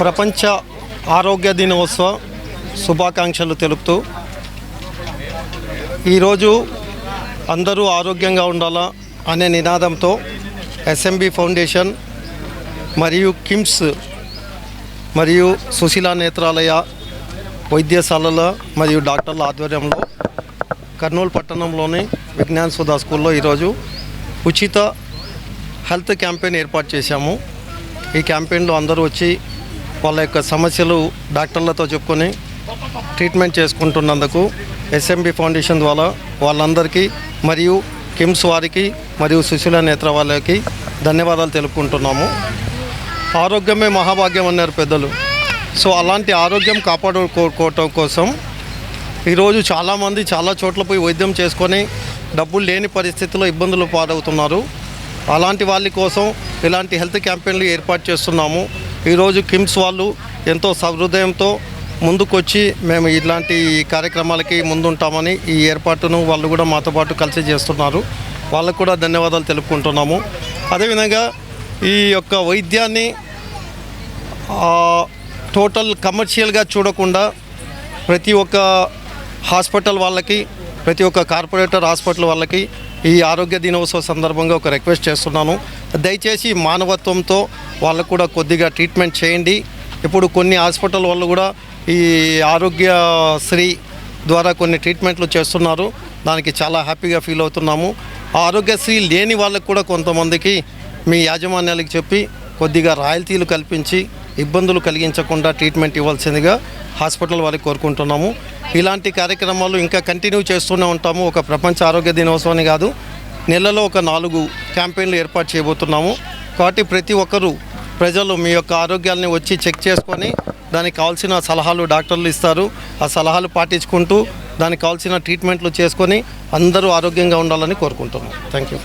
ప్రపంచ ఆరోగ్య దినోత్సవ శుభాకాంక్షలు తెలుపుతూ ఈరోజు అందరూ ఆరోగ్యంగా ఉండాలా అనే నినాదంతో ఎస్ఎంబి ఫౌండేషన్ మరియు కిమ్స్ మరియు సుశీల నేత్రాలయ వైద్యశాలల మరియు డాక్టర్ల ఆధ్వర్యంలో కర్నూలు పట్టణంలోని విజ్ఞాన్ సుధా స్కూల్లో ఈరోజు ఉచిత హెల్త్ క్యాంపెయిన్ ఏర్పాటు చేశాము. ఈ క్యాంపెయిన్లో అందరూ వచ్చి వాళ్ళ యొక్క సమస్యలు డాక్టర్లతో చెప్పుకొని ట్రీట్మెంట్ చేసుకుంటున్నందుకు ఎస్ఎంబి ఫౌండేషన్ ద్వారా వాళ్ళందరికీ మరియు కిమ్స్ వారికి మరియు సుశీల నేత్ర వాళ్ళకి ధన్యవాదాలు తెలుపుకుంటున్నాము. ఆరోగ్యమే మహాభాగ్యం అన్నారు పెద్దలు. సో అలాంటి ఆరోగ్యం కాపాడుకోవటం కోసం ఈరోజు చాలామంది చాలా చోట్ల పోయి వైద్యం చేసుకొని డబ్బులు లేని పరిస్థితిలో ఇబ్బందులు పాడవుతున్నారు అలాంటి వాళ్ళ కోసం ఇలాంటి హెల్త్ క్యాంపెయిన్లు ఏర్పాటు చేస్తున్నాము. ఈరోజు కిమ్స్ వాళ్ళు ఎంతో సహృదయంతో ముందుకొచ్చి మేము ఇలాంటి కార్యక్రమాలకి ముందుంటామని ఈ ఏర్పాటును వాళ్ళు కూడా మాతో పాటు కలిసి చేస్తున్నారు. వాళ్ళకు కూడా ధన్యవాదాలు తెలుపుకుంటున్నాము. అదేవిధంగా ఈ యొక్క వైద్యాన్ని టోటల్ కమర్షియల్గా చూడకుండా ప్రతి ఒక్క హాస్పిటల్ వాళ్ళకి ప్రతి ఒక్క కార్పొరేటర్ హాస్పిటల్ వాళ్ళకి ఈ ఆరోగ్య దినోత్సవ సందర్భంగా ఒక రిక్వెస్ట్ చేస్తున్నాను. దయచేసి మానవత్వంతో వాళ్ళకు కూడా కొద్దిగా ట్రీట్మెంట్ చేయండి. ఇప్పుడు కొన్ని హాస్పిటల్ వాళ్ళు కూడా ఈ ఆరోగ్యశ్రీ ద్వారా కొన్ని ట్రీట్మెంట్లు చేస్తున్నారు. దానికి చాలా హ్యాపీగా ఫీల్ అవుతున్నాము. ఆరోగ్యశ్రీ లేని వాళ్ళకు కూడా కొంతమందికి మీ యాజమాన్యాలకు చెప్పి కొద్దిగా రాయల్తీలు కల్పించి ఇబ్బందులు కలిగించకుండా ట్రీట్మెంట్ ఇవ్వాల్సిందిగా హాస్పిటల్ వారికి కోరుకుంటున్నాము. ఇలాంటి కార్యక్రమాలు ఇంకా కంటిన్యూ చేస్తూనే ఉంటాము. ఒక ప్రపంచ ఆరోగ్య దినోత్సవాన్ని కాదు నెలలో ఒక నాలుగు క్యాంపెయిన్లు ఏర్పాటు చేయబోతున్నాము. కాబట్టి ప్రతి ఒక్కరూ ప్రజలు మీ యొక్క ఆరోగ్యాన్ని వచ్చి చెక్ చేసుకొని దానికి కావాల్సిన సలహాలు డాక్టర్లు ఇస్తారు. ఆ సలహాలు పాటించుకుంటూ దానికి కావాల్సిన ట్రీట్మెంట్లు చేసుకొని అందరూ ఆరోగ్యంగా ఉండాలని కోరుకుంటున్నాం థ్యాంక్ యూ